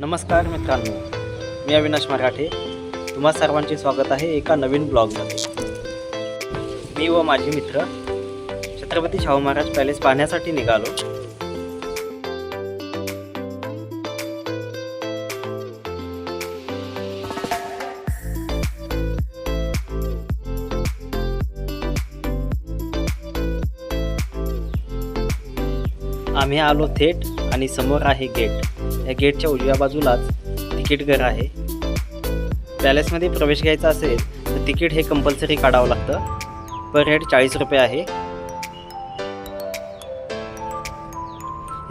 नमस्कार मित्रांनो मी अविनाश मराठे. तुम्हा सर्वांचे स्वागत आहे एका नवीन ब्लॉगमध्ये. मी व माझे मित्र छत्रपती शाहू महाराज पॅलेस पाहण्यासाठी निघालो. आम्ही आलो थेट आणि समोर आहे गेट. या गेटच्या उजव्या बाजूलाच तिकीट घर आहे. पॅलेसमध्ये प्रवेश घ्यायचा असेल तर तिकीट हे कंपल्सरी काढावं लागतं. पर हेड चाळीस रुपये आहे.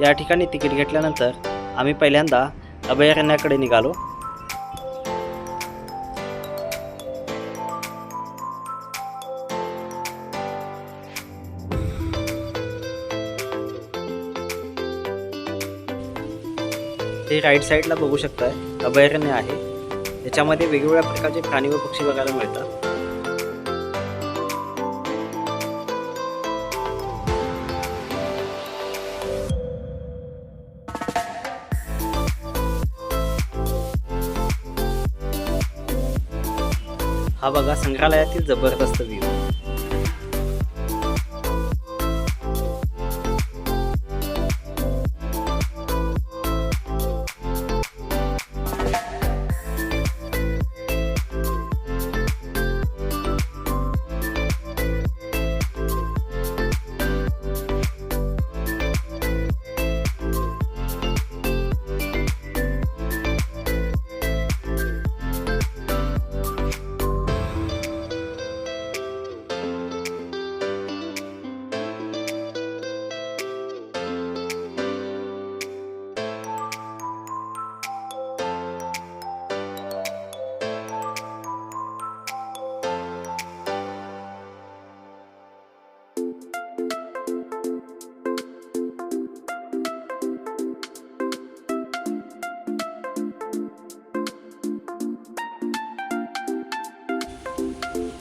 या ठिकाणी तिकीट घेतल्यानंतर आम्ही पहिल्यांदा अभयारण्याकडे निघालो. हे राईट साईडला बघू शकताय. अभयारण्य आहे. याच्यामध्ये वेगवेगळ्या प्रकारचे प्राणी व पक्षी बघायला मिळतात. हा बघा संग्रहालयातील जबरदस्त व्ह्यू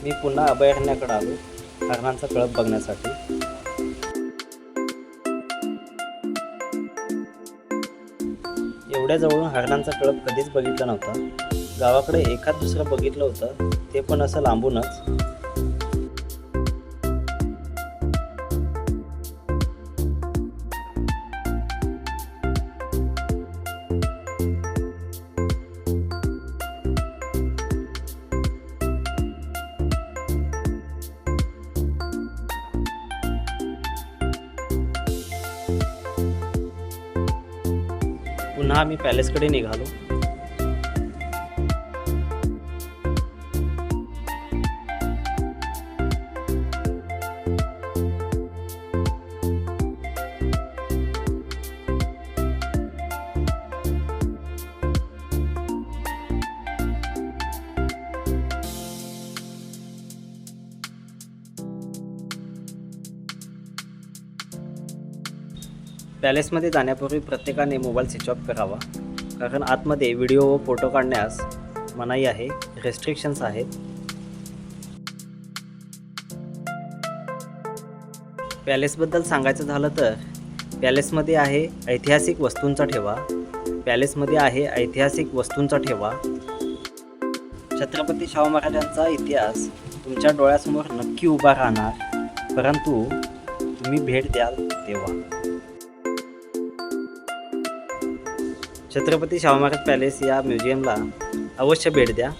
मी पुन्हा अभयारण्याकडे आलो हरणांचा कळप बघण्यासाठी. एवढ्या जवळून हरणांचा कळप कधीच बघितला नव्हता. गावाकडे एखाद दुसरं बघितलं होतं ते पण असं लांबूनच. पुन्हा आम्ही पॅलेसकडे निघालो. पॅलेसमध्ये जाण्यापूर्वी प्रत्येकाने मोबाईल स्विच ऑफ करावा. कारण आतमध्ये व्हिडिओ व फोटो काढण्यास मनाई आहे रेस्ट्रिक्शन्स आहेत. पॅलेसबद्दल सांगायचं झालं तर पॅलेसमध्ये आहे ऐतिहासिक वस्तूंचा ठेवा. पॅलेसमध्ये आहे ऐतिहासिक वस्तूंचा ठेवा. छत्रपती शाहू महाराजांचा इतिहास तुमच्या डोळ्यासमोर नक्की उभा राहणार. परंतु तुम्ही भेट द्याल तेव्हा. छत्रपती शाहू महाराज पॅलेस या म्युझियमला अवश्य भेट द्या.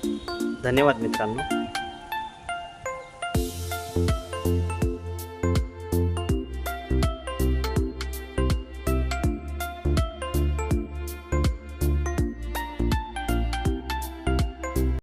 धन्यवाद मित्रांनो.